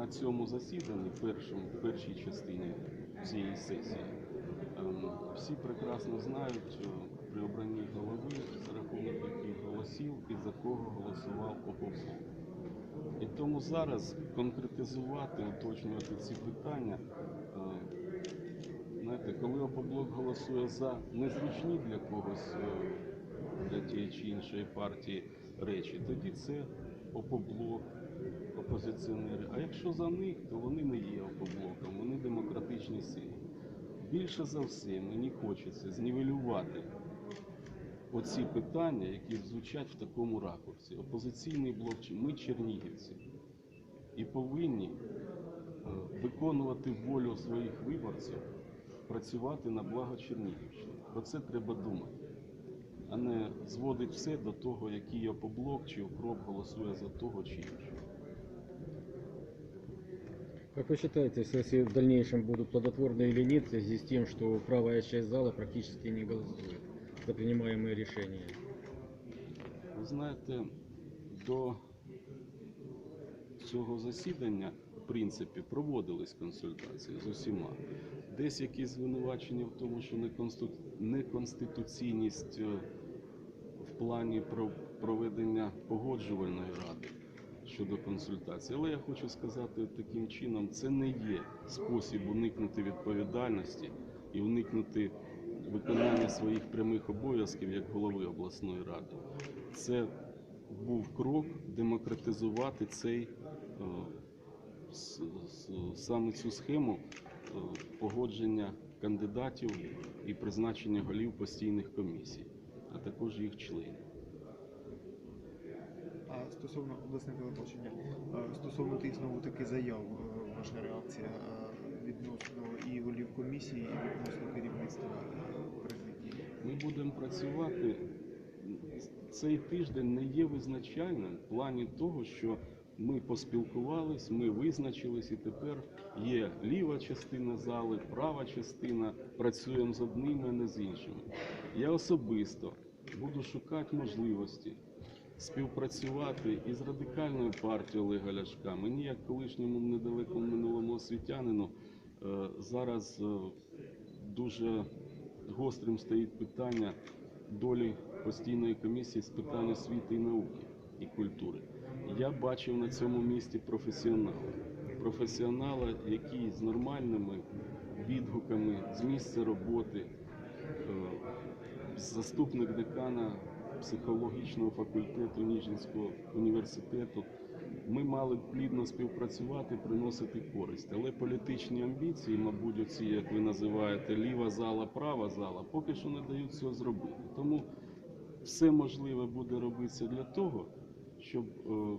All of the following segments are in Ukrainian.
на цьому засіданні, першому, першій частині цієї сесії, ем, всі прекрасно знають при обранні голови за рахунок яких голосів і за кого голосував ОПОБЛОК. І тому зараз конкретизувати, уточнювати ці питання. е, Знаєте, коли ОПОБЛОК голосує за незручні для когось, е, для тієї чи іншої партії речі, тоді це ОПОБЛОК, опозиціонери. А якщо за них, то вони не є ОПОБЛОКом, вони демократичні сили. Більше за все мені хочеться знівелювати оці питання, які звучать в такому ракурсі. Опозиційний блок, ми чернігівці, і повинні е, виконувати волю своїх виборців, працювати на благо Чернігівщини. Про це треба думати, а не зводити все до того, який опоблок чи укроп голосує за того чи іншого. Как вы считаете, сессии в дальнейшем будут плодотворны или нет в связи с тем, что правая часть зала практически не голосует за принимаемые решения? Ви знаєте, до цього засідання, в принципі, проводились консультації з усіма. Десь якісь звинувачення в тому, що неконсту- неконституційність е, в плані про проведення погоджувальної ради щодо консультацій. Але я хочу сказати таким чином, це не є спосіб уникнути відповідальності і уникнути виконання своїх прямих обов'язків як голови обласної ради. Це був крок демократизувати цей е, саме цю схему е, погодження кандидатів і призначення голів постійних комісій, а також їх членів. Стосовно обласне телебачення, е, стосовно тих знову таки заяв, е, ваша реакція е, відносно і голів комісії, і відносно керівництва президії. Ми будемо працювати. Цей тиждень не є визначальним в плані того, що ми поспілкувались, ми визначились, і тепер є ліва частина зали, права частина. Працюємо з одними, а не з іншими. Я особисто буду шукати можливості співпрацювати із радикальною партією Олега Ляшка. Мені, як колишньому недалекому минулому освітянину, е, зараз е, дуже гострим стоїть питання долі постійної комісії з питань освіти і науки і культури. Я бачив на цьому місці професіонала. Професіонала, який з нормальними відгуками з місця роботи, е, заступник декана психологічного факультету Ніжинського університету. Ми мали б плідно співпрацювати, приносити користь. Але політичні амбіції, мабуть, оці, як ви називаєте, ліва зала, права зала, поки що не дають цього зробити. Тому все можливе буде робитися для того, щоб е,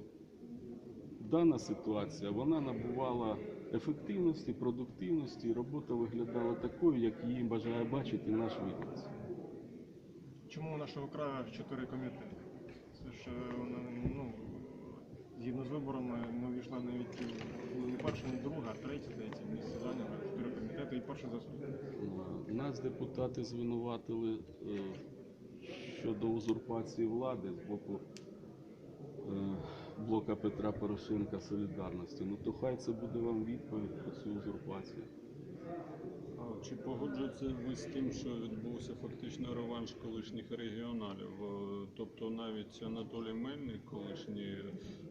дана ситуація вона набувала ефективності, продуктивності, робота виглядала такою, як її бажає бачити наш виборець. Чому у нашого краю чотири комітети? Це ж е, ну, згідно з виборами не увійшла навіть ні перша, ні друга, а третя, здається, місце зайняли чотири комітети і перший заступник. Е, Нас депутати звинуватили е, щодо узурпації влади з боку блока Петра Порошенка Солідарності. Ну то хай це буде вам відповідь про цю узурпацію. Чи погоджуєтеся ви з тим, що відбувся фактично реванш колишніх регіоналів? Е, Тобто навіть Анатолій Мельник, колишній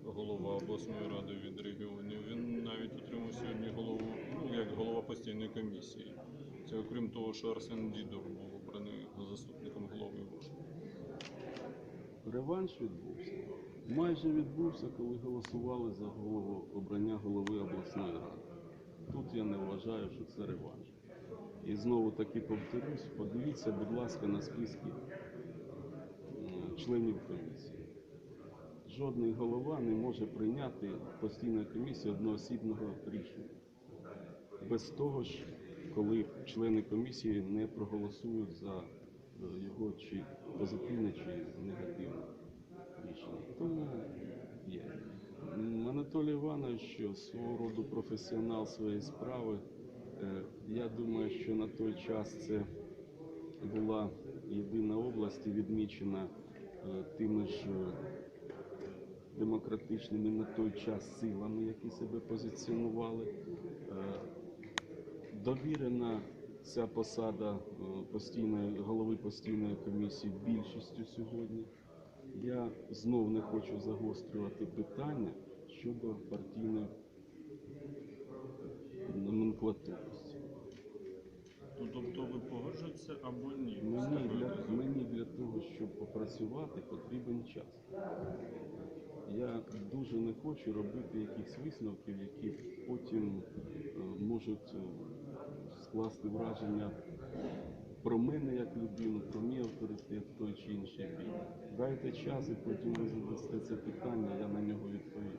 голова обласної ради від регіонів, він навіть отримав сьогодні голову, ну як голова постійної комісії. Це окрім того, що Арсен Дідов був обраний заступником голови ВОЖ. Реванш відбувся. Майже відбувся, коли голосували за голову обрання голови обласної ради. Тут я не вважаю, що це реванш. І знову таки повторюсь, подивіться, будь ласка, на списки членів комісії. Жодний голова не може прийняти постійної комісії одноосібного рішення. Без того ж, коли члени комісії не проголосують за е, його чи позитивне, чи негативне рішення. Тому є. Анатолій Іванович, що свого роду професіонал своєї справи, е, я думаю, що на той час це була єдина область, відмічена е, тими ж е, демократичними на той час силами, які себе позиціонували. Е, Довірена ця посада е, постійної голови постійної комісії більшістю сьогодні. Я знов не хочу загострювати питання щодо партійної номенклатурності. Ну, тобто ви погоджуєтеся або ні? Мені для, мені для того, щоб попрацювати, потрібен час. Я дуже не хочу робити якихось висновків, які потім е, можуть е, скласти враження про мене як людину, про мій авторитет той чи інший бік. Дайте час і потім ви задасте це питання, я на нього відповім.